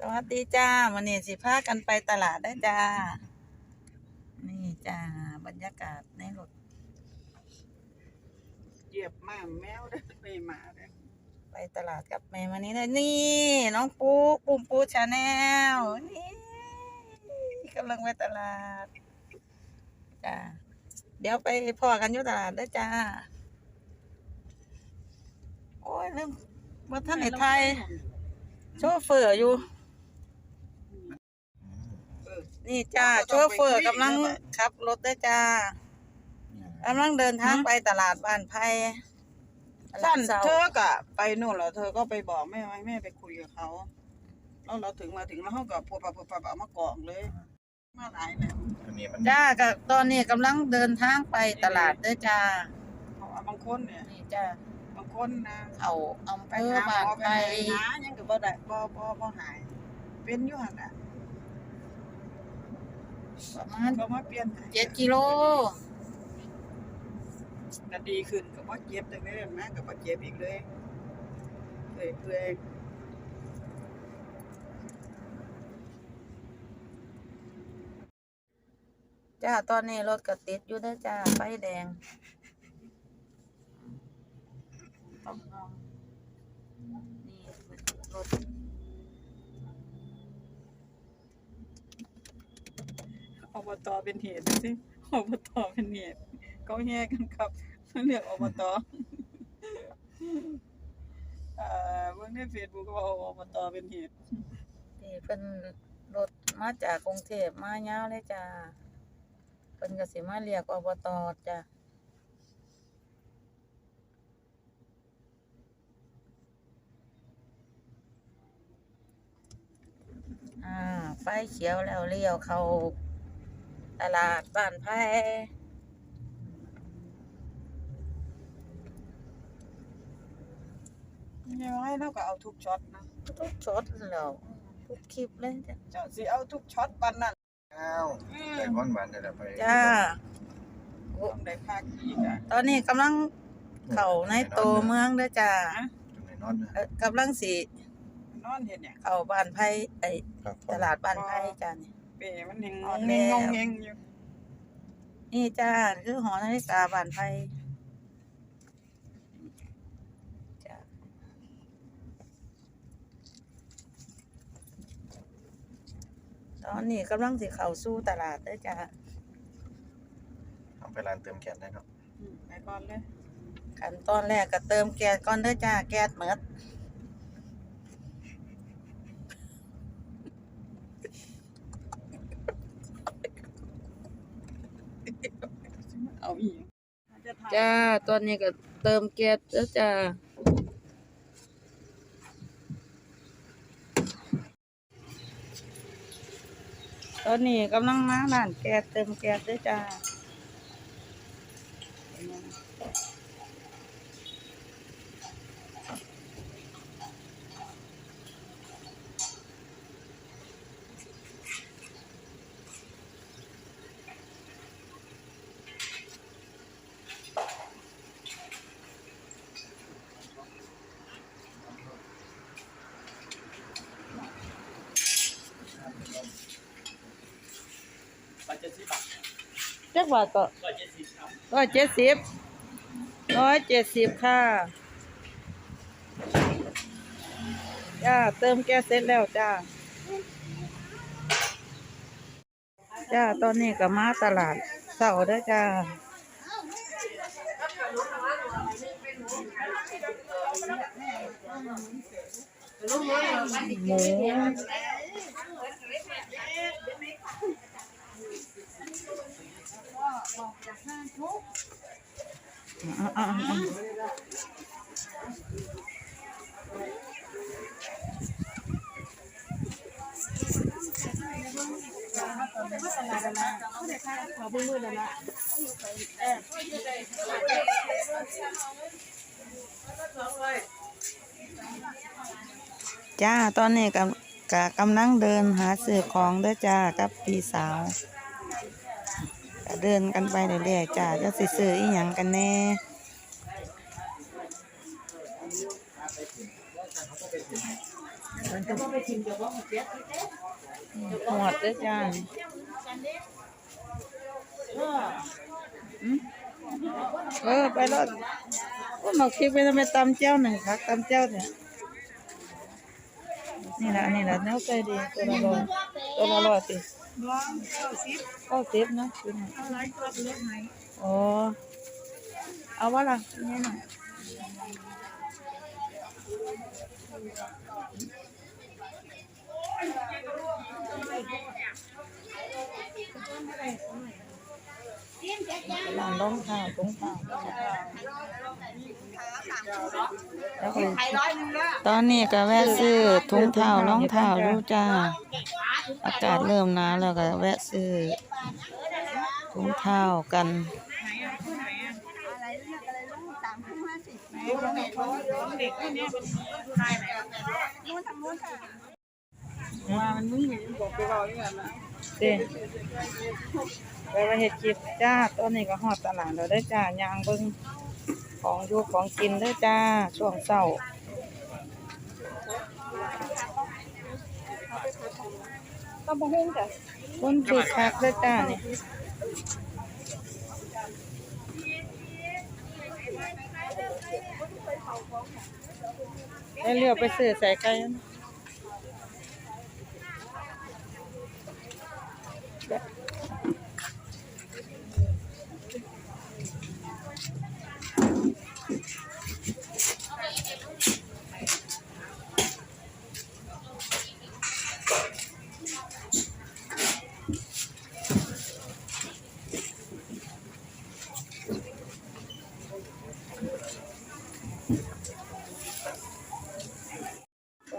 สวัสดีจ้าวันนี้สิพากันไปตลาดได้อจ้า นี่จ้า บรรยากาศในรถเหยียบหมาแมวได้ไปหมาได้ไปตลาดกับแม่วันนี้เลยนี่ น้องปูปุ่มปูชาแนลนี่กำลังไปตลาดจ้าเดี๋ยวไปพอกันอยู่ตลาดได้อจ้า โอ้ยลืมว่าท่านในไทยโชเฟอร์อยู่เออ นี่จ้าโชเฟอร์กำลังขับรถได้อจ้ากำลังเดินทางไปตลาดบ้านไผ่ตลาสั้ดนเช้าเธอก็ไปนู่นแล้วเธอก็ไปบอกแม่ไว้แม่ไปคุยกับเขาแล้วเราถึงมาถึงแล้วเขาก็พวกปะพวกปะเอามากองเลย มาหลายแล้วอันนี้มันจ้าก็ตอนนี้กำลังเดินทางไปตลาดเด้อจ้าเพราะว่าบางคนเนี่ยนี่จ้าบางคนนะเอาอำไปเภอหาหมบ้านอไปไผ่หายังก็บ่ได้บ่บ่บ่หาย เป็นอยู่หั่นน่ะ ประมาณก็มาเปลี่ยนให้เจ็ดกิโลก็ดีขึ้นก็บ่เจ็บจังได๋แม่ก็บ่เจ็บอีกเลยเอ้ยเอ้ยจ้าตอนนี้รถก็ติดอยู่เด้อจ้าไฟแดงต้องลองนี่รถ อบตเป็นเหตุสิอบตเป็นเหตุเขาแย่กันครับเรียกอบตเอ่อเบิ่งใน Facebook ก็ว่าอบตเป็นเหตุนี่เป็นรถมาจากกรุงเทพมายาวเลยจ้าเพิ่นก็สิมาเรียกอบตจ้าอ่า ไฟเขียวแล้วเลี้ยวเข้า ตลาดบ้านไผ่ยังไงเราก็เอาทุกช็อตนะทุกชดแล้วทุกคลิปเลยจ้ะเจ้าสิเอาทุกช็อตปานนั้นอ้าวแต่ก้อนหวานนี่แหละไปจ้าต้องได้ภาคอีกอะตอนนี้กำลังเข้าในตัวเมืองเด้อจ้าจุดไหนนอนนะเอ่อกำลังสินอนเฮ็ดหยังเข้าบ้านไผ่ไอครับตลาดบ้านไผ่จ้านี่ เป้มันยังงอ่อนงแล้วงงเงงอยู่ นี่จ้าคือหอนาฬิกาบ้านไผ่จ้าตอนนี้กำลังสิเข้าสู่ตลาดเด้อจ้าทำไปร้านเติมแก๊สได้เนาะอืมไปก่อนเลย ขั้นตอนแรกก็เติมแก๊สก่อนเด้อจ้า แก๊สหมด เอาอีกจะถ่ายจ้าตอนนี้ก็เติมแก๊สแล้วจ้าตอนนี้กำลังมาร้านแก๊สเติมแก๊สด้วยจ้า จักบาทก็ร้อยเจ็ดสิบร้อยเจ็ดสิบร้อยเจ็ดสิบค่ะจ้าเติมแก๊สเสร็จแล้วจ้าจ้าตอนนี้ก็มาตลาดเสาร์ด้จ้าหมู อะอะอะจ้า ตอนนี้กำกะกำลังเดินหาซื้อของด้อจ้า กับพี่สาว เดินกันไปเรื่อยๆจ้าจะสิซื้ออีหยังกันแน่หอดเด้อจ้าอืมเออไปรถว่าหมักพริกไปทำไมตำเจ้าหนึ่งคักตำเจ้าเนี่ยนี่แหละอันนี้แหละแนวใจดีตัวละร้อยตัวละร้อยสิ น้องเก้าสิบเก้าสิบนะคือไงเอาหลายตัวไปเลือกไหนอ๋อเอาวะล่ะนี่น่ะร้านรองเท้าถุงเท้าแล้วก็ตอนนี้ก็แวะซื้อถุงเท้ารองเท้าดูจ้า อากาศเริ่มหนาวแล้วก็แวะซื้อถุงเท้ากันเด็กคนนี้เป็นชายไหนว่ามันมึงเห็นบอกไปบอกอย่างนั้นเด้ไปมาเฮ็ดคลิปจ้าตอนนี้ก็ฮอดตลาดแล้วเด้จ้ายางเบิ่งของอยู่ของกินเด้จ้าช่วงเช้า ก็บ่ฮู้จ้ะคนคึกคักเด้อจ้านี่ได้เลือกไปซื้อใส่ไก่นะ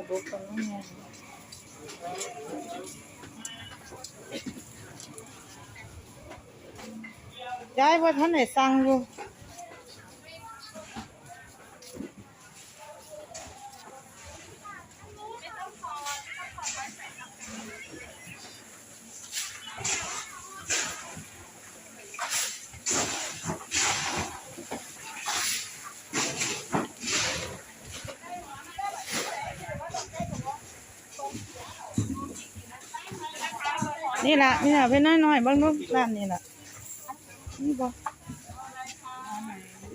กระดูกคน นี้เนี่ยยายว่าท่านไหนสั่งอยู่นี่ล่ะนี่ล่ะเป็นน้อยๆเบางลูกร้านนี่ละนี่บ่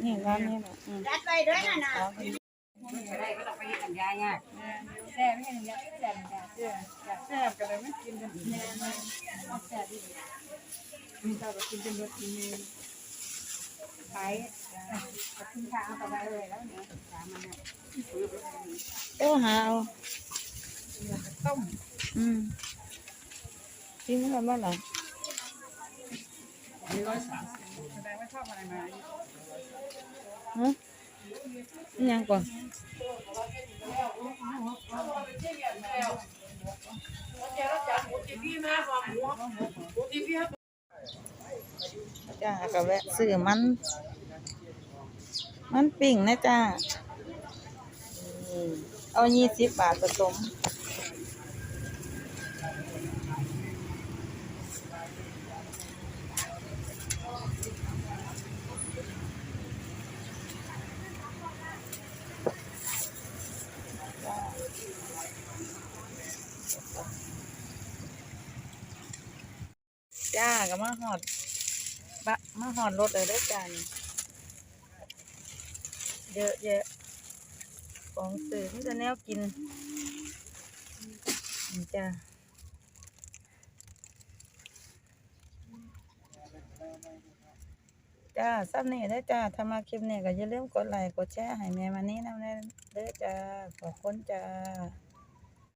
นี่ร้านนี้ล่ะอืมจัดไปด้วยนะนะไปได้ก็ต้องไปกันยายากแซ่ไม่เห็นยาแซ่ไม่ได้แซ่บกันเลยไม่กินกันแซ่ดีมีเราก็กินเป็นรสกินเองขายกับทิ้างเอาไปเลยแล้วเนี่ยสามันนี่ยโอ้หาเอาอืม จริงแล้วบ่ล่ะแสดงว่าชอบอะไรมาฮะยังก่อนจ้าก็แวะซื้อมัน มันปิ่งนะจ้าเอายี่สิบบาทผสม จ้าก็มาหอดบะมาหอดรถเลยด้วยกัน เยอะแยะของสื่อที่จะแนวกินนี่จ้าจ้าซับนี่ได้จ้าถ้ามาคลิปเนี้ก็อย่าลืมกดไลค์กดแชร์ให้แม่มานี้นะเด้อจ้าขอบคุณจ้า